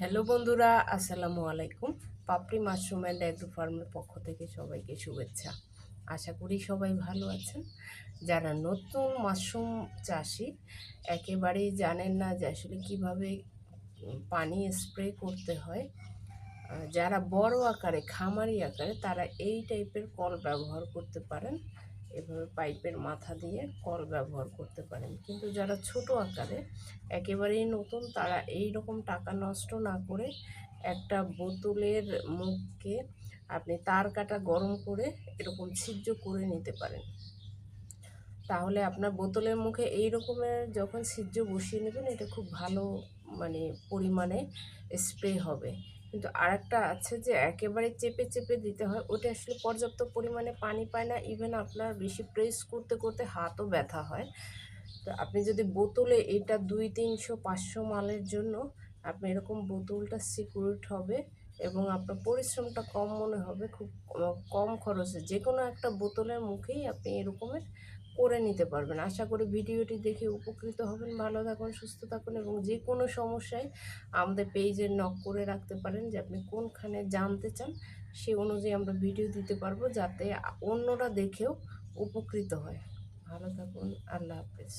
Hello বন্ধুরা, আসসালামু আলাইকুম। পাপড়ি মাশরুম অ্যান্ড অ্যাগ্রো ফার্মের পক্ষ থেকে সবাইকে শুভেচ্ছা। আশা করি সবাই ভালো আছেন। যারা নতুন মাশরুম চাষি, একেবারেই জানেন না যে আসলে কীভাবে পানি স্প্রে করতে হয়। যারা বড় আকারে, খামারি আকারে, তারা এই টাইপের কল ব্যবহার করতে পারেন। এভাবে পাইপের মাথা দিয়ে কল ব্যবহার করতে পারেন। কিন্তু যারা ছোট আকারে, একেবারেই নতুন, তারা এই রকম টাকা নষ্ট না করে একটা বোতলের মুখকে আপনি তার কাটা গরম করে এরকম ছিদ্র করে নিতে পারেন। তাহলে আপনার বোতলের মুখে এই রকমের যখন ছিদ্র বসিয়ে নেবেন, এটা খুব ভালো মানে পরিমাণে স্প্রে হবে। কিন্তু আর একটা আছে যে একেবারে চেপে চেপে দিতে হয়। ওটা আসলে পর্যাপ্ত পরিমাণে পানি পায় না। ইভেন আপনার বেশি প্রেস করতে করতে হাতও ব্যথা হয়। তো আপনি যদি বোতলে এটা দুই, তিনশো, পাঁচশো মালের জন্য আপনি এরকম বোতলটা সিকিউরড হবে এবং আপনার পরিশ্রমটা কম মনে হবে, খুব কম খরচে। যে কোনো একটা বোতলের মুখেই আপনি এরকমের করে নিতে পারবেন। আশা করি ভিডিওটি দেখে উপকৃত হবেন। ভালো থাকুন, সুস্থ থাকুন এবং যে কোনো সমস্যায় আমাদের পেজে নক করে রাখতে পারেন যে আপনি কোনখানে জানতে চান, সে অনুযায়ী আমরা ভিডিও দিতে পারব যাতে অন্যরা দেখেও উপকৃত হয়। ভালো থাকুন, আল্লাহ হাফেজ।